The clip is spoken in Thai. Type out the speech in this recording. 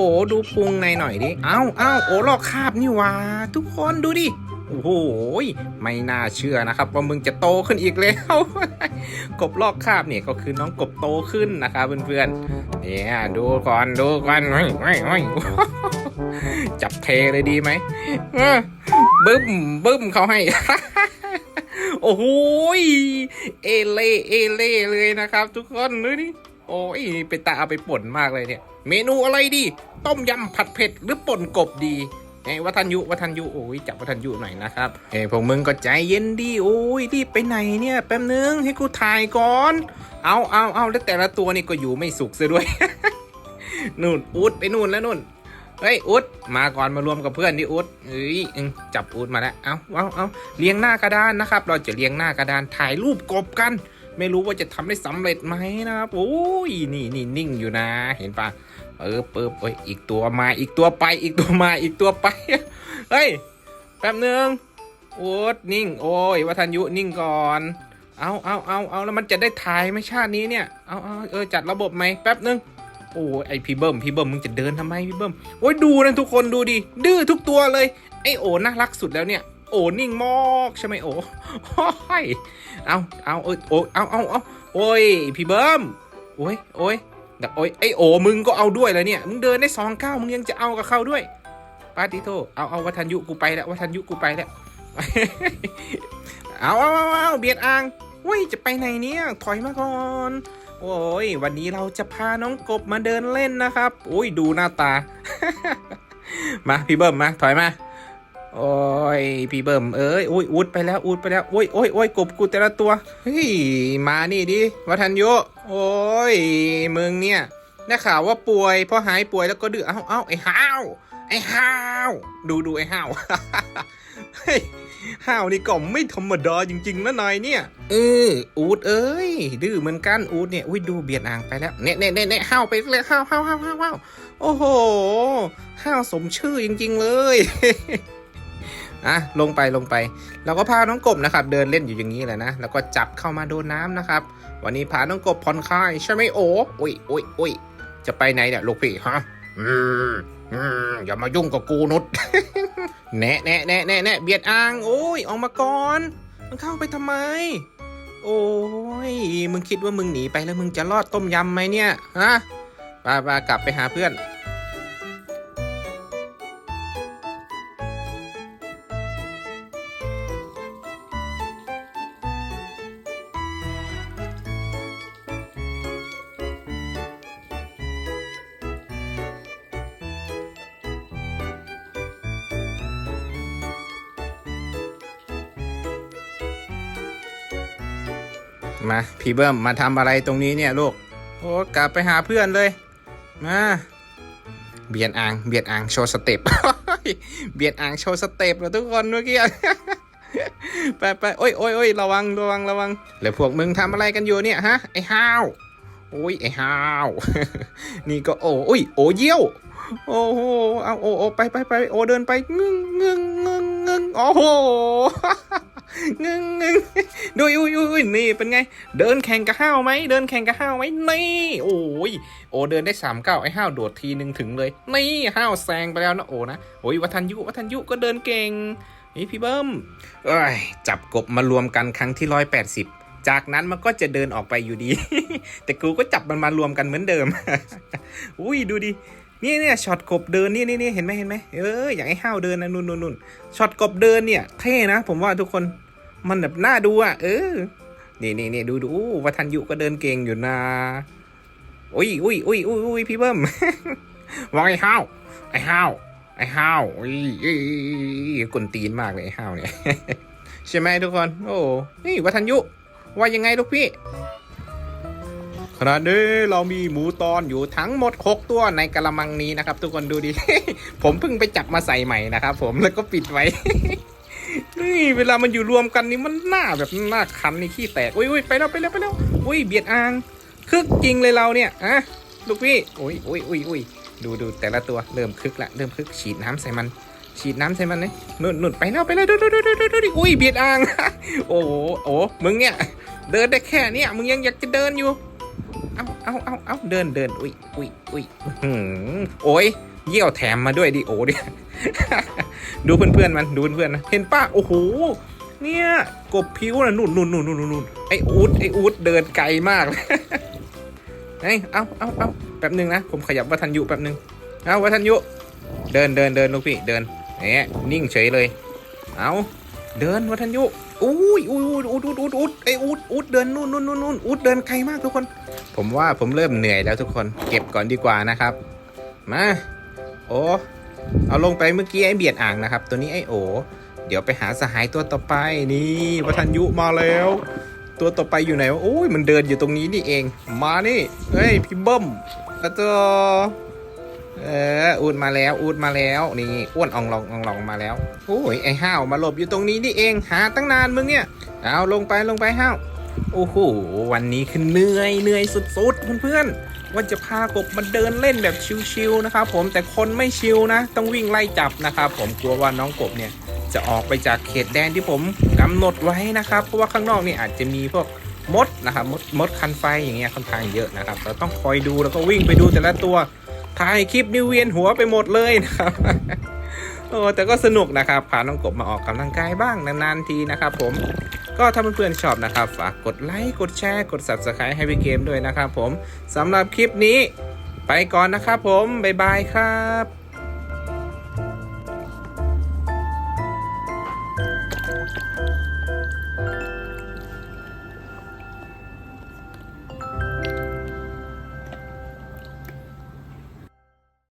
อ้ดูพุงในหน่อยดิ เอ้าเอ้าโอ้ลอกคาบนี่ว่าทุกคนดูดิ โอ้โหยไม่น่าเชื่อนะครับ ว่ามึงจะโตขึ้นอีกแล้ว กบลอกคาบเนี่ยก็คือน้องกบโตขึ้นนะครับเพื่อนๆ เนี่ยดูก่อนดูก่อนจับเทเลยดีไหมบึ้มบึ้มเขาให้โอ้โห เอเล่ เอเล่เลยนะครับ ทุกคนดูนี่ โอ้ยเป็นตาเอาไปป่นมากเลยเนี่ย เมนูอะไรดี ต้มยำผัดเผ็ดหรือป่นกบดีไอ้วัฒนยุวัฒนยุโอ้ยจับวัฒนยุหน่อยนะครับเอ้ยพวกมึงก็ใจเย็นดีโอ้ยรีบไปไหนเนี่ยแป๊บนึงให้กูถ่ายก่อน เอาเอาเอาแล้วแต่ละตัวนี่ก็อยู่ไม่สุกซะด้วยนู่นอุดไปนู่นแล้วนู่นเฮ้ยอุดมาก่อนมารวมกับเพื่อนดิอุดเอ้ยจับอุดมาแล้วเอาเอาเอาเรียงหน้ากระดานนะครับ เราจะเรียงหน้ากระดานถ่ายรูปกบกัน ไม่รู้ว่าจะทำได้สำเร็จไหมนะครับโอ้ยนี่นี่นิ่งอยู่นะ เห็นปะเออเปิบเอ้ยอีกตัวมาอีกตัวไป อีกตัวมาอีกตัวไปเฮ้ยแป๊บนึงโอุดนิ่ง โอ้ยวัฒนยุนิ่งก่อน เอาเอาเอาเอาแล้วมันจะได้ถ่ายไหมชาตินี้เนี่ยเอาเอาเออจัดระบบไหมแป๊บนึงโอ้ยไอพี่เบิ้มพี่เบิ้มมึงจะเดินทำไมพี่เบิ้มโอ้ยดูนะทุกคนดูดิดื้อทุกตัวเลยไอโอน่ารักสุดแล้วเนี่ย โอนิ่งมอกใช่ไหมโอ้ยเอาเอาเอยโอ้เอาเอาเอาโอ้ยพี่เบิ้มโอ้ยโอ้ยแต่โอ้ยไอโอมึงก็เอาด้วยแล้วเนี่ยมึงเดินได้สองก้าวมึงยังจะเอากับเขาด้วยปาติโทเอาเอาวัฒนยุกูไปแล้ววัฒนยุกูไปแล้วเอาเอาเอาเอาเบียดอ่างเว้ยจะไปไหนเนี่ยถอยมาก่อนโอ้ยวันนี้เราจะพาน้องกบมาเดินเล่นนะครับโอ้ยดูหน้าตา มาพี่เบิ้มมาถอยมา โอ้ยพี่เบิ้มเอ้ยโอ้ยอุดไปแล้วอุดไปแล้วโอ้ยโอ้ยโอ้ยกบกูแต่ละตัวเฮ้ยมานี่ดิวัฒนโยโอ้ยมึงเนี่ยได้ข่าวว่าป่วยพอหายป่วยแล้วก็ดื้อเอ้าเอ้าไอ้ห้าวไอ้ห้าวดูดูไอ้ห้าวเฮ้ยห้าวนี่ก็ไม่ธรรมดาจริง ๆนะนายเนี่ยเอออูดเอ้ยดื้อเหมือนกันอูดเนี่ยอุ้ยดูเบียดอ่างไปแล้วเน่เน่เน่เน่ห้าวไปเลยห้าวห้าวห้าวห้าวห้าวโอ้โหห้าวสมชื่อจริง ๆ เลย อะลงไปลงไป เราก็พาน้องกบนะครับ เดินเล่นอยู่อย่างนี้แหละนะ แล้วก็จับเข้ามาโดนน้ำนะครับ วันนี้พาน้องกบผ่อนคลายใช่ไหมโอ้อุ้ยอุ้ยอุ้ยจะไปไหนเนี่ยลูกพี่ฮะอืมอืมอย่ามายุ่งกับกูนุชแนะแนะแนะแนะแนะเบียดอ่างโอ้ยออกมาก่อน มันเข้าไปทำไม โอ้ยมึงคิดว่ามึงหนีไปแล้วมึงจะรอดต้มยำไหมเนี่ยฮะไปไปกลับไปหาเพื่อน มาพี่เบิ้มมาทำอะไรตรงนี้เนี่ยลูกโอ้กลับไปหาเพื่อนเลย มาเบียดอ่างเบียดอ่างโชว์สเต็ปเบียดอ่างโชว์สเต็ปเหรอทุกคนเมื่อกี้ไปไปโอ้ยโอ้ยโอ้ยระวังระวังระวังแล้วพวกมึงทำอะไรกันอยู่เนี่ยฮะไอ้ห้าวโอ้ยไอ้ห้าวนี่ก็โอ้โอ้ยโอเยี่ยวโอ้โหเอาโอโอไปไปไปโอเดินไปงึ้งงึงงึงงึงโอ้โห งึงงึงดูอุ้ยอุ้ยนี่เป็นไง เดินแข่งกับห้าวไหมเดินแข่งกับห้าวไหมนี่โอ้ยโอเดินได้สามเก้าไอ้ห้าวโดดทีหนึ่งถึงเลย นี่ห้าวแซงไปแล้วนะโอนะโอ้ยวัฒนยุวัฒนยุก็เดินเก่งนี่พี่เบิ้มเอ้ยจับกบมารวมกันครั้งที่ร้อยแปดสิบจากนั้นมันก็จะเดินออกไปอยู่ดี แต่กูก็จับมันมารวมกันเหมือนเดิม อุ้ยดูดินี่เนี่ยช็อตกบเดินนี่นี่นี่เห็นไหมเห็นไหมเอออย่างไอ้ห้าวเดินนะนู่นนู่นนู่นช็อตกบเดินเนี่ยเท่นะ ผมว่าทุกคน มันแบบน่าดูอะ เออ นี่นี่นี่ดูดูวัฒนยุก็เดินเก่งอยู่นะอุ้ยอุ้ยอุ้ยอุ้ยอุ้ยพี่เบิ้มว่าไอ้ห้าวไอ้ห้าวไอ้ห้าวอุ้ยอุ้ยอุ้ยอุ้ยกวนตีนมากเลยไอ้ห้าวเนี่ยใช่ไหมทุกคน โอ้นี่วัฒนยุ ว่ายังไงลูกพี่ขณะนี้เรามีหมูตอนอยู่ทั้งหมด 6 ตัวในกระมังนี้นะครับ ทุกคนดูดิ ผมเพิ่งไปจับมาใส่ใหม่นะครับผมแล้วก็ปิดไว้ นี่เวลามันอยู่รวมกันนี่มันหน้าแบบหน้าคันนี่ขี้แตกอุ้ยอุ้ยไปแล้วไปแล้วไปแล้วอุ้ยเบียดอ่างคึกจริงเลยเราเนี่ยอะลูกพี่อุ้ยอุ้ยอุ้ยอุ้ยดูดูแต่ละตัวเริ่มคึกละเริ่มคึกฉีดน้ำใส่มัน ฉีดน้ำใส่มันเลยนุ่นนุ่นไปแล้วไปแล้วดูดูดูดูดูดูดิอุ้ยเบียดอ่างโอ้โหโอ้มึงเนี่ยเดินได้แค่เนี้ยมึงยังอยากจะเดินอยู่เอาเอาเอาเอาเดินเดินอุ้ยอุ้ยอุ้ยหือโอ้ย เยี่ยวแถมมาด้วยดิโอดิดูเพื่อนๆมันดูเพื่อนๆนะเห็นป้าโอ้โหเนี่ยกบผิวนะนุ่นนุ่นนุ่นนุ่นนุ่นไออูดไออูดเดินไกลมากเลยเฮ้ยเอาเอาเอาแป๊บหนึ่งนะผมขยับวัฒนยุแป๊บหนึ่งเอาวัฒนยุเดินเดินเดินลูกพี่เดินเนี่ยนิ่งเฉยเลย เอาเดินวัฒนยุอุ้ยอุ้ยอุ้ยอุดอุดอุดอุดไออุดอุดเดินนู่นนู่นนู่นนู่นอุดเดินไกลมากทุกคน ผมว่าผมเริ่มเหนื่อยแล้วทุกคน เก็บก่อนดีกว่านะครับ มา โอ้เอาลงไปเมื่อกี้ไอเบียดอ่างนะครับ ตัวนี้ไอโอ เดี๋ยวไปหาสหายตัวต่อไปนี่วัฒนยุมาแล้ว ตัวต่อไปอยู่ไหนวะโอ้ยมันเดินอยู่ตรงนี้นี่เอง มานี่เฮ้ยพี่เบิ้มแล้วตัวเอออูดมาแล้วอูดมาแล้วนี่อ้วนอองลองอองลองมาแล้วโอ้ยไอห้าวมาหลบอยู่ตรงนี้นี่เองหาตั้งนานมึงเนี่ยเอาลงไปลงไปห้าว โอ้โห วันนี้คือเหนื่อยเหนื่อยสุดๆ เพื่อนๆ ว่าจะพากบมาเดินเล่นแบบชิวๆนะครับผมแต่คนไม่ชิวนะ ต้องวิ่งไล่จับนะครับผมกลัวว่าน้องกบเนี่ยจะออกไปจากเขตแดนที่ผมกำหนดไว้นะครับ เพราะว่าข้างนอกนี่อาจจะมีพวกมดนะครับมดมดคันไฟอย่างเงี้ยค่อนข้างเยอะนะครับ เราต้องคอยดูแล้วก็วิ่งไปดูแต่ละตัวถ่ายคลิปนิวเวียนหัวไปหมดเลยนะครับโอ้แต่ก็สนุกนะครับพาน้องกบมาออกกำลังกายบ้างนานๆทีนะครับผม ก็ถ้าเพื่อนๆชอบนะครับ ฝากกดไลค์กดแชร์กด subscribe ให้พี่เกมด้วยนะครับผมสำหรับคลิปนี้ไปก่อนนะครับผม บ๊ายบายครับ